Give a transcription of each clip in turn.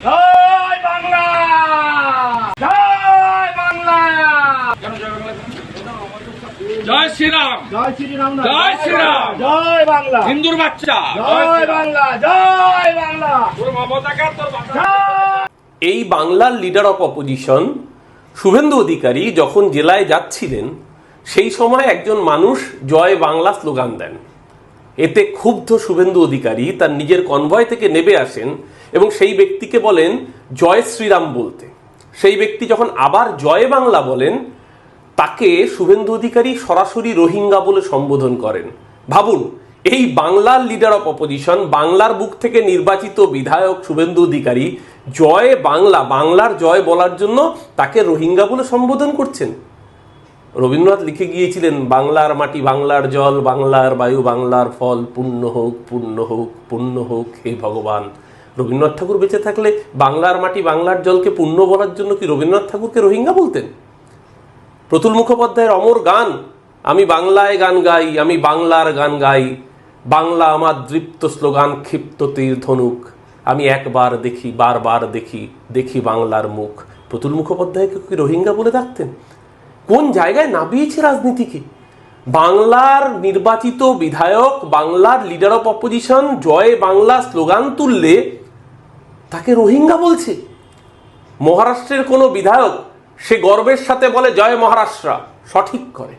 জয় বাংলা! জয় বাংলা! জয় শ্রীরাম। জয় শ্রীরাম জয় শ্রীরাম। জয় বাংলা। হিন্দুর বাচ্চা। জয় বাংলা। জয় বাংলা। তোর মমতাকে তোর এই বাংলার leader of opposition Suvendu Adhikari যখন জেলায় যাচ্ছিলেন সেই সময় একজন মানুষ জয় বাংলা স্লোগান দেন। এতে ক্ষুব্ধ শুভেন্দু অধিকারী তার নিজের কনভয় থেকে নেমে আসেন এবং সেই ব্যক্তিকে বলেন, জয় শ্রীরাম বলতে। সেই ব্যক্তি যখন আবার জয় বাংলা বলেন, তাকে শুভেন্দু অধিকারী সরাসরি রোহিঙ্গা বলে সম্বোধন করেন। ভাবুন, এই বাংলার লিডার অফ অপোজিশন বাংলার বুক থেকে নির্বাচিত বিধায়ক শুভেন্দু অধিকারী জয় বাংলা, বাংলার জয় বলার জন্য তাকে রোহিঙ্গা বলে সম্বোধন করছেন। রবীন্দ্রনাথ লিখে গিয়েছিলেন, বাংলার মাটি বাংলার জল, বাংলার বায়ু বাংলার ফল পূর্ণ হোক পূর্ণ হোক পূর্ণ হোক, হে ভগবান। রবীন্দ্রনাথ ঠাকুর বেঁচে থাকলে বাংলার মাটি বাংলার জলকে পূর্ণ বলার জন্য কি রবীন্দ্রনাথ ঠাকুরকে রোহিঙ্গা বলতেন? প্রতুল মুখোপাধ্যায়ের অমর গান, আমি বাংলায় গান গাই, আমি বাংলার গান গাই, বাংলা আমার দৃপ্ত স্লোগান, ক্ষিপ্ত তীর ধনুক, আমি একবার দেখি, বারবার দেখি দেখি বাংলার মুখ। প্রতুল মুখোপাধ্যায়কে কি রোহিঙ্গা বলে ডাকতেন? কোন জায়গায় নামিয়েছে রাজনীতিকে? বাংলার নির্বাচিত বিধায়ক, বাংলার leader of opposition Joy Bangla slogan তুললে তাকে রোহিঙ্গা বলছে। মহারাষ্ট্রের কোনো বিধায়ক সে গর্বের সাথে বলে, জয় মহারাষ্ট্র সঠিক করে।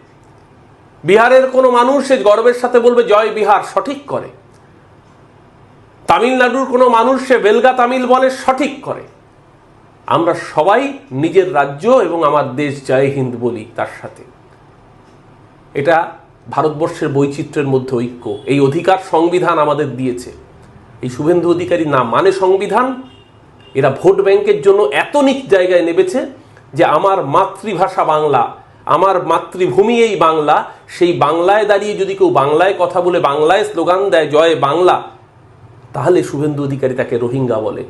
বিহারের কোনো মানুষ সে গর্বের সাথে বলবে, জয় বিহার সঠিক করে। তামিলনাড়ুর কোনো মানুষ সে বেলগা তামিল বলে, সঠিক করে। আমরা সবাই নিজের রাজ্য এবং আমার দেশ জয় হিন্দ বলি তার সাথে। এটা ভারতবর্ষের বৈচিত্র্যের মধ্যে ঐক্য। এই অধিকার সংবিধান আমাদের দিয়েছে। এই শুভেন্দু অধিকারী না মানে সংবিধান, এরা ভোট ব্যাংকের জন্য এত নিচ জায়গায় নেমেছে যে আমার মাতৃভাষা বাংলা, আমার মাতৃভূমি এই বাংলা, সেই বাংলায় দাঁড়িয়ে যদি কেউ বাংলায় কথা বলে, বাংলায় স্লোগান দেয়, জয় বাংলা, তাহলে শুভেন্দু অধিকারী তাকে রোহিঙ্গা বলে।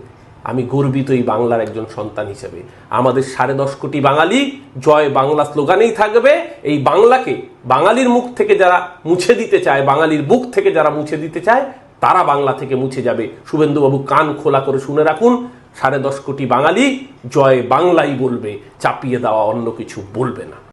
আমি গর্বিত এই বাংলার একজন সন্তান হিসেবে। আমাদের সাড়ে দশ কোটি বাঙালি জয় বাংলা স্লোগানেই থাকবে। এই বাংলাকে বাঙালির মুখ থেকে যারা মুছে দিতে চায়, বাঙালির বুক থেকে যারা মুছে দিতে চায়, তারা বাংলা থেকে মুছে যাবে। শুভেন্দুবাবু কান খোলা করে শুনে রাখুন, সাড়ে দশ কোটি বাঙালি জয় বাংলাই বলবে, চাপিয়ে দেওয়া অন্য কিছু বলবে না।